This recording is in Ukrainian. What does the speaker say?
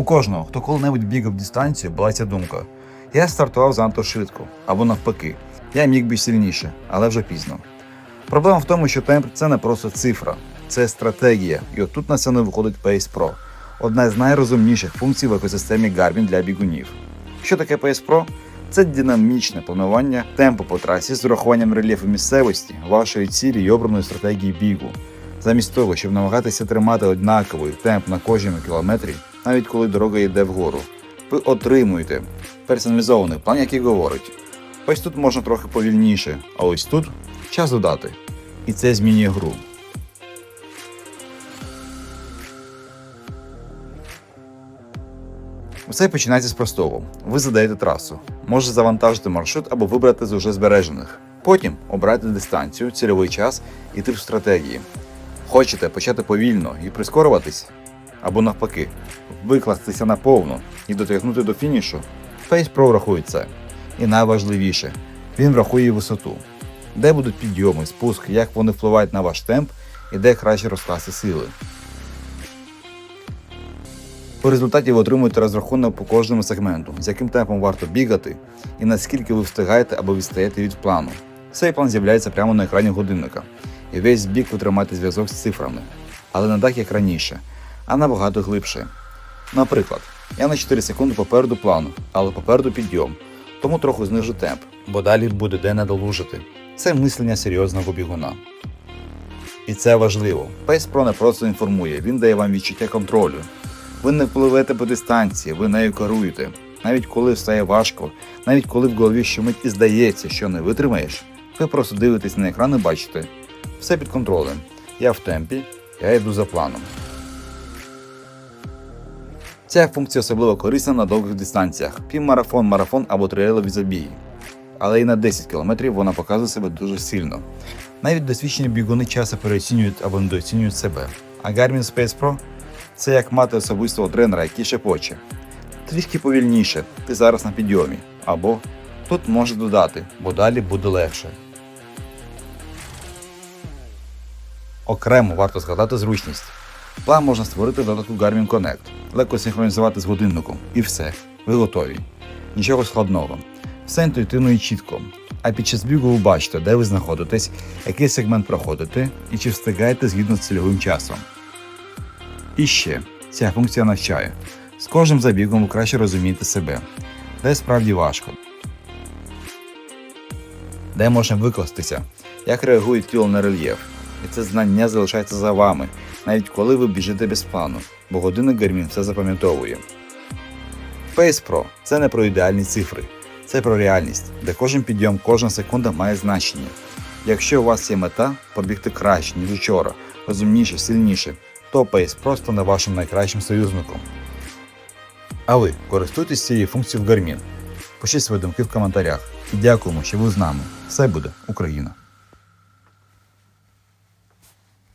У кожного, хто коли-небудь бігав дистанцію, була ця думка. Я стартував занадто швидко, або навпаки. Я міг би сильніше, але вже пізно. Проблема в тому, що темп це не просто цифра, це стратегія, і отут на сцену виходить Pace Pro, одна з найрозумніших функцій в екосистемі Garmin для бігунів. Що таке Pace Pro? Це динамічне планування темпу по трасі з урахуванням рельєфу місцевості, вашої цілі і обраної стратегії бігу. Замість того, щоб намагатися тримати однаковий темп на кожному кілометрі, навіть коли дорога йде вгору, ви отримуєте персоналізований план, який говорить: ось тут можна трохи повільніше, а ось тут час додати. І це змінює гру. Усе починається з простого. Ви задаєте трасу, можете завантажити маршрут або вибрати з уже збережених. Потім обрати дистанцію, цільовий час і тип стратегії. Хочете почати повільно і прискорюватись, або навпаки, викластися наповну і дотягнути до фінішу. Pace Pro врахує це. І найважливіше, він врахує висоту, де будуть підйоми, спуск, як вони впливають на ваш темп і де краще розкласти сили. У результаті ви отримуєте розрахунок по кожному сегменту, з яким темпом варто бігати і наскільки ви встигаєте або відстаєте від плану. Цей план з'являється прямо на екрані годинника, і весь бік ви тримаєте зв'язок з цифрами, але не так, як раніше, а набагато глибше. Наприклад, я на 4 секунди попереду плану, але попереду підйом, тому трохи знижу темп, бо далі буде де надолужити. Це мислення серйозного бігуна. І це важливо. Pace Pro не просто інформує, він дає вам відчуття контролю. Ви не впливете по дистанції, ви нею керуєте. Навіть коли стає важко, навіть коли в голові щомить і здається, що не витримаєш, ви просто дивитесь на екран і бачите. Все під контролем. Я в темпі, я йду за планом. Ця функція особливо корисна на довгих дистанціях півмарафон, марафон або трейлові забіги. Але і на 10 км вона показує себе дуже сильно. Навіть досвідчені бігуни часто переоцінюють або недооцінюють себе. А Garmin Space Pro це як мати особистого тренера, який шепоче. Трішки повільніше, ти зараз на підйомі. Або тут може додати, бо далі буде легше. Окремо варто згадати зручність. План можна створити в додатку Garmin Connect, легко синхронізувати з годинником і все, ви готові. Нічого складного. Все інтуїтивно і чітко. А під час бігу ви бачите, де ви знаходитесь, який сегмент проходите і чи встигаєте згідно з цільовим часом. І ще ця функція навчає. З кожним забігом ви краще розумієте себе, де справді важко, де можна викластися, як реагує тіло на рельєф. І це знання залишається за вами, навіть коли ви біжите без плану, бо годинник Garmin все запам'ятовує. Pace Pro – це не про ідеальні цифри, це про реальність, де кожен підйом, кожна секунда має значення. Якщо у вас є мета побігти краще, ніж вчора, розумніше, сильніше, то Pace просто не вашим найкращим союзником. А ви користуєтесь цією функцією в Garmin? Пишіть свої думки в коментарях. І дякуємо, що ви з нами. Все буде Україна!